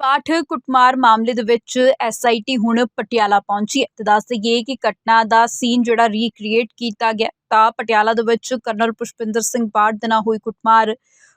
ਪਾਠ ਕੁੱਟਮਾਰ ਮਾਮਲੇ ਦੇ ਵਿੱਚ ਐਸਆਈਟੀ ਹੁਣ ਪਟਿਆਲਾ ਪਹੁੰਚੀ ਹੈ ਤੇ ਦੱਸ ਦਈਏ ਕਿ ਘਟਨਾ ਦਾ ਸੀਨ ਜਿਹੜਾ ਰੀਕ੍ਰੀਏਟ ਕੀਤਾ ਗਿਆ, ਤਾਂ ਪਟਿਆਲਾ ਦੇ ਵਿੱਚ ਕਰਨਲ ਪੁਸ਼ਪਿੰਦਰ ਸਿੰਘ ਬਾੜ ਦੇ ਨਾਲ ਹੋਈ ਕੁੱਟਮਾਰ।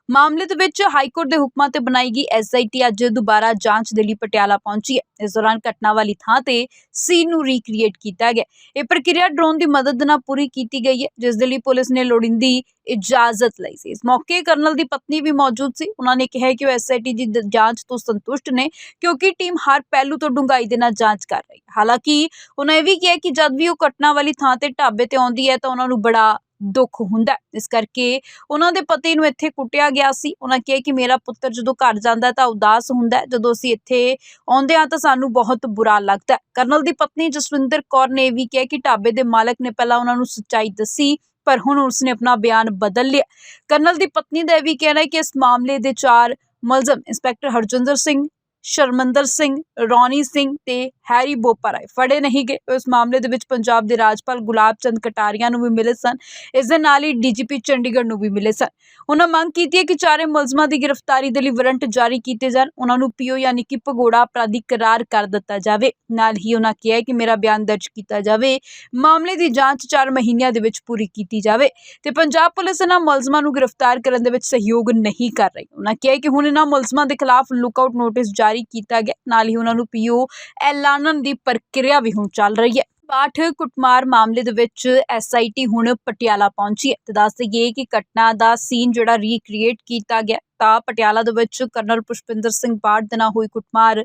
ਮਾਮਲੇ ਦੇ ਵਿੱਚ ਹਾਈ ਦੇ ਹੁਕਮਾਂ ਤੇ ਬਣਾਈ ਗਈ ਐਸਆਈਟੀ ਅੱਜ ਦੁਬਾਰਾ ਜਾਂਚ ਦੇ ਲਈ ਪਟਿਆਲਾ ਪਹੁੰਚੀ ਹੈ। ਇਸ ਦੌਰਾਨ ਘਟਨਾ ਵਾਲੀ ਥਾਂ ਤੇ ਸੀਨ ਨੂੰ ਰੀਕ੍ਰੀਏਟ ਕੀਤਾ ਗਿਆ। ਇਹ ਪ੍ਰਕਿਰਿਆ ਡਰੋਨ ਦੀ ਮਦਦ ਨਾਲ ਪੂਰੀ ਕੀਤੀ ਗਈ ਹੈ, ਜਿਸ ਦੇ ਲਈ ਪੁਲਿਸ ਨੇ ਲੋੜੀਂਦੀ ਇਜਾਜ਼ਤ ਲਈ ਸੀ। ਇਸ ਮੌਕੇ ਕਰਨਲ ਦੀ ਪਤਨੀ ਵੀ ਮੌਜੂਦ ਸੀ। ਉਹਨਾਂ ਨੇ ਕਿਹਾ ਕਿ ਉਹ ਐਸਆਈਟੀ ਦੀ, ਜਾਂਚ ਤੋਂ ਸੰਤੁਸ਼ਟ ਨੇ, ਕਿਉਂਕਿ ਟੀਮ ਹਰ ਪਹਿਲੂ ਤੋਂ ਡੂੰਘਾਈ ਦੇ ਨਾਲ ਜਾਂਚ ਕਰ ਰਹੀ ਹੈ। ਹਾਲਾਂਕਿ, ਉਹਨਾਂ ਇਹ ਵੀ ਕਿਹਾ ਕਿ ਜਦ ਵੀ ਉਹ ਘਟਨਾ ਵਾਲੀ ਥਾਂ ਤੇ ਢਾਬੇ ਤੇ ਆਉਂਦੀ ਹੈ, ਤਾਂ ਉਹਨਾਂ ਨੂੰ ਬੜਾ ਦੁੱਖ ਹੁੰਦਾ ਇਸ ਕਰਕੇ ਉਹਨਾਂ ਦੇ ਪਤੀ ਨੂੰ ਇੱਥੇ ਕੁੱਟਿਆ ਗਿਆ ਸੀ। ਉਹਨਾਂ ਕਿਹਾ ਕਿ ਮੇਰਾ ਪੁੱਤਰ ਜਦੋਂ ਘਰ ਜਾਂਦਾ ਤਾਂ ਉਦਾਸ ਹੁੰਦਾ ਜਦੋਂ ਅਸੀਂ ਇੱਥੇ ਆਉਂਦੇ ਹਾਂ ਤਾਂ ਸਾਨੂੰ ਬਹੁਤ ਬੁਰਾ ਲੱਗਦਾ ਕਰਨਲ ਦੀ ਪਤਨੀ ਜਸਵਿੰਦਰ ਕੌਰ ਨੇ ਇਹ ਵੀ ਕਿਹਾ ਕਿ ਢਾਬੇ ਦੇ ਮਾਲਕ ਨੇ ਪਹਿਲਾਂ ਉਹਨਾਂ ਨੂੰ ਸੱਚਾਈ ਦੱਸੀ, ਪਰ ਹੁਣ ਉਸਨੇ ਆਪਣਾ ਬਿਆਨ ਬਦਲ ਲਿਆ ਕਰਨਲ ਦੀ ਪਤਨੀ ਦਾ ਇਹ ਵੀ ਕਹਿਣਾ ਹੈ ਕਿ ਇਸ ਮਾਮਲੇ ਦੇ ਚਾਰ ਮੁਲਜ਼ਮ, ਇੰਸਪੈਕਟਰ ਹਰਜਿੰਦਰ ਸਿੰਘ, ਸ਼ਰਮੰਦਰ ਸਿੰਘ ਰੌਣੀ ਸਿੰਘ ਤੇ ਹੈਰੀ ਬੋਪਾ ਰਾਏ ਫੜੇ ਨਹੀਂ ਗਏ। ਉਸ ਮਾਮਲੇ ਦੇ ਵਿੱਚ ਪੰਜਾਬ ਦੇ ਰਾਜਪਾਲ ਗੁਲਾਬ ਚੰਦ ਕਟਾਰੀਆ ਨੂੰ ਵੀ ਮਿਲੇ ਸਨ। ਇਸ ਦੇ ਨਾਲ ਹੀ ਡੀਜੀਪੀ ਚੰਡੀਗੜ੍ਹ ਨੂੰ ਵੀ ਮਿਲੇ ਸਨ। ਉਹਨਾਂ ਮੰਗ ਕੀਤੀ ਹੈ ਕਿ ਚਾਰੇ ਮੁਲਜ਼ਮਾਂ ਦੀ ਗ੍ਰਿਫਤਾਰੀ ਦੇ ਲਈ ਵਾਰੰਟ ਜਾਰੀ ਕੀਤੇ ਜਾਣ। ਉਹਨਾਂ ਨੂੰ ਪੀਓ ਯਾਨੀ ਕਿ ਭਗੋੜਾ ਅਪਰਾਧੀ ਕਰਾਰ ਕਰ ਦਿੱਤਾ ਜਾਵੇ। ਨਾਲ ਹੀ ਉਹਨਾਂ ਕਿਹਾ ਕਿ ਮੇਰਾ ਬਿਆਨ ਦਰਜ ਕੀਤਾ ਜਾਵੇ। ਮਾਮਲੇ ਦੀ ਜਾਂਚ 4 ਮਹੀਨਿਆਂ ਦੇ ਵਿੱਚ ਪੂਰੀ ਕੀਤੀ ਜਾਵੇ ਤੇ ਪੰਜਾਬ ਪੁਲਿਸ ਇਹਨਾਂ ਮੁਲਜ਼ਮਾਂ ਨੂੰ ਗ੍ਰਿਫਤਾਰ ਕਰਨ ਦੇ ਵਿੱਚ ਸਹਿਯੋਗ ਨਹੀਂ ਕਰ ਰਹੀ। ਉਹਨਾਂ ਕਿਹਾ ਕਿ ਹੁਣ ਇਹਨਾਂ ਮੁਲਜ਼ਮਾਂ ਦੇ ਖਿਲਾਫ ਲੁੱਕਆਊਟ ਨੋਟਿਸ ਜਾਰੀ ਕੀਤਾ ਗਿਆ। ਨਾਲ ਹੀ ਉਹਨਾਂ ਨੂੰ ਪੀਓ ਐਲਾਨਣ ਦੀ ਪ੍ਰਕਿਰਿਆ ਵੀ ਹੁਣ ਚੱਲ ਰਹੀ ਹੈ। ਪਾਠ ਕੁੱਟਮਾਰ ਮਾਮਲੇ ਦੇ ਵਿੱਚ ਐਸਆਈਟੀ ਹੁਣ ਪਟਿਆਲਾ ਪਹੁੰਚੀ ਹੈ। ਤੇ ਦੱਸ ਦਈਏ ਕਿ ਘਟਨਾ ਦਾ ਸੀਨ ਜਿਹੜਾ ਰੀਕ੍ਰੀਏਟ ਕੀਤਾ ਗਿਆ, ਤਾਂ ਪਟਿਆਲਾ ਦੇ ਵਿੱਚ ਕਰਨਲ ਪੁਸ਼ਪਿੰਦਰ ਸਿੰਘ ਬਾੜ ਦੇ ਨਾਲ ਹੋਈ ਕੁੱਟਮਾਰ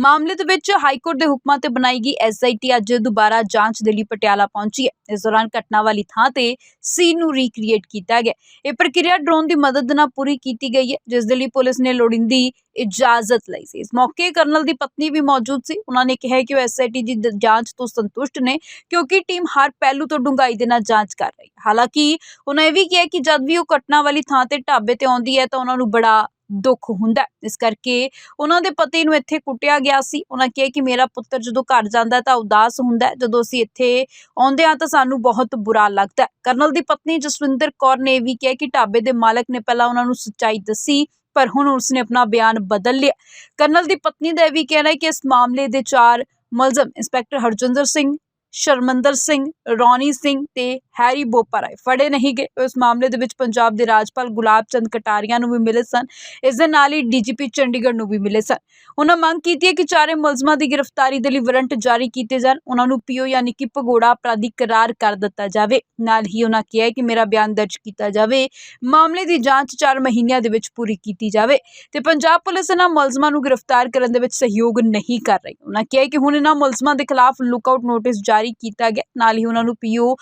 ਮਾਮਲੇ ਦੇ ਵਿੱਚ ਹਾਈ ਕੋਰਟ ਦੇ ਹੁਕਮਾਂ ਤੇ ਬਣਾਈ ਗਈ ਐਸਆਈਟੀ ਅੱਜ ਦੁਬਾਰਾ ਜਾਂਚ ਦੇ ਲਈ ਪਟਿਆਲਾ ਪਹੁੰਚੀ ਹੈ। ਇਸ ਦੌਰਾਨ ਘਟਨਾ ਵਾਲੀ ਥਾਂ ਤੇ ਸੀਨ ਨੂੰ ਰੀਕ੍ਰੀਏਟ ਕੀਤਾ ਗਿਆ। ਇਹ ਪ੍ਰਕਿਰਿਆ ਡਰੋਨ ਦੀ ਮਦਦ ਨਾਲ ਪੂਰੀ ਕੀਤੀ ਗਈ ਹੈ, ਜਿਸ ਦੇ ਲਈ ਪੁਲਿਸ ਨੇ ਲੋੜੀਂਦੀ ਇਜਾਜ਼ਤ ਲਈ ਸੀ। ਇਸ ਮੌਕੇ ਕਰਨਲ ਦੀ ਪਤਨੀ ਵੀ ਮੌਜੂਦ ਸੀ। ਉਹਨਾਂ ਨੇ ਕਿਹਾ ਕਿ ਉਹ ਐਸਆਈਟੀ ਦੀ ਦ- ਜਾਂਚ ਤੋਂ ਸੰਤੁਸ਼ਟ ਨੇ, ਕਿਉਂਕਿ ਟੀਮ ਹਰ ਪਹਿਲੂ ਤੋਂ ਡੂੰਘਾਈ ਦੇ ਨਾਲ ਜਾਂਚ ਕਰ ਰਹੀ ਹੈ। ਹਾਲਾਂਕਿ, ਉਹਨਾਂ ਇਹ ਵੀ ਕਿਹਾ ਕਿ ਜਦ ਵੀ ਉਹ ਘਟਨਾ ਵਾਲੀ ਥਾਂ ਤੇ ਢਾਬੇ ਤੇ ਆਉਂਦੀ ਹੈ, ਤਾਂ ਉਹਨਾਂ ਨੂੰ ਬੜਾ ਦੁੱਖ ਹੁੰਦਾ ਇਸ ਕਰਕੇ ਉਹਨਾਂ ਦੇ ਪਤੀ ਨੂੰ ਇੱਥੇ ਕੁੱਟਿਆ ਗਿਆ ਸੀ। ਉਹਨਾਂ ਕਿਹਾ ਕਿ ਮੇਰਾ ਪੁੱਤਰ ਜਦੋਂ ਘਰ ਜਾਂਦਾ ਤਾਂ ਉਦਾਸ ਹੁੰਦਾ ਜਦੋਂ ਅਸੀਂ ਇੱਥੇ ਆਉਂਦੇ ਹਾਂ ਤਾਂ ਸਾਨੂੰ ਬਹੁਤ ਬੁਰਾ ਲੱਗਦਾ ਕਰਨਲ ਦੀ ਪਤਨੀ ਜਸਵਿੰਦਰ ਕੌਰ ਨੇ ਇਹ ਵੀ ਕਿਹਾ ਕਿ ਢਾਬੇ ਦੇ ਮਾਲਕ ਨੇ ਪਹਿਲਾਂ ਉਹਨਾਂ ਨੂੰ ਸੱਚਾਈ ਦੱਸੀ, ਪਰ ਹੁਣ ਉਸਨੇ ਆਪਣਾ ਬਿਆਨ ਬਦਲ ਲਿਆ ਕਰਨਲ ਦੀ ਪਤਨੀ ਦਾ ਇਹ ਵੀ ਕਹਿਣਾ ਹੈ ਕਿ ਇਸ ਮਾਮਲੇ ਦੇ ਚਾਰ ਮੁਲਜ਼ਮ, ਇੰਸਪੈਕਟਰ ਹਰਜਿੰਦਰ ਸਿੰਘ, ਸ਼ਰਮੰਦਰ ਸਿੰਘ ਰੌਣੀ ਸਿੰਘ ਤੇ ਹੈਰੀ ਬੋਪਰਾਏ ਫੜੇ ਨਹੀਂ ਗਏ। ਇਸ ਮਾਮਲੇ ਦੇ ਵਿੱਚ ਪੰਜਾਬ ਦੇ ਰਾਜਪਾਲ ਗੁਲਾਬ ਚੰਦ ਕਟਾਰੀਆ ਨੂੰ ਵੀ ਮਿਲੇ ਸਨ। ਇਸ ਦੇ ਨਾਲ ਹੀ ਡੀਜੀਪੀ ਚੰਡੀਗੜ੍ਹ ਨੂੰ ਵੀ ਮਿਲੇ ਸਨ। ਉਹਨਾਂ ਮੰਗ ਕੀਤੀ ਹੈ ਕਿ ਚਾਰੇ ਮੁਲਜ਼ਮਾਂ ਦੀ ਗ੍ਰਿਫਤਾਰੀ ਦੇ ਲਈ ਵਾਰੰਟ ਜਾਰੀ ਕੀਤੇ ਜਾਣ। ਉਹਨਾਂ ਨੂੰ ਪੀਓ ਯਾਨੀ ਕਿ ਭਗੋੜਾ ਅਪਰਾਧੀ ਕਰਾਰ ਕਰ ਦਿੱਤਾ ਜਾਵੇ। ਨਾਲ ਹੀ ਉਹਨਾਂ ਕਿਹਾ ਕਿ ਮੇਰਾ ਬਿਆਨ ਦਰਜ ਕੀਤਾ ਜਾਵੇ। ਮਾਮਲੇ ਦੀ ਜਾਂਚ 4 ਮਹੀਨਿਆਂ ਦੇ ਵਿੱਚ ਪੂਰੀ ਕੀਤੀ ਜਾਵੇ। ਤੇ ਪੰਜਾਬ ਪੁਲਿਸ ਇਹਨਾਂ ਮੁਲਜ਼ਮਾਂ ਨੂੰ ਗ੍ਰਿਫਤਾਰ ਕਰਨ ਦੇ ਵਿੱਚ ਸਹਿਯੋਗ ਨਹੀਂ ਕਰ ਰਹੀ। ਉਹਨਾਂ ਕਿਹਾ ਕਿ ਹੁਣ ਇਹਨਾਂ ਮੁਲਜ਼ਮਾਂ ਦੇ ਖਿਲਾਫ ਲੁੱਕਆਊਟ ਨੋਟਿਸ ਜਾਰੀ ਕੀਤਾ ਗਿਆ। ਨਾਲ ਹੀ ਉਹਨਾਂ ਨੂੰ ਪੀਓ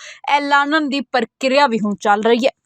ਐਲਾਨਣ ਦੀ ਪ੍ਰਕਿਰਿਆ ਵੀ ਹੁਣ ਚੱਲ ਰਹੀ ਹੈ।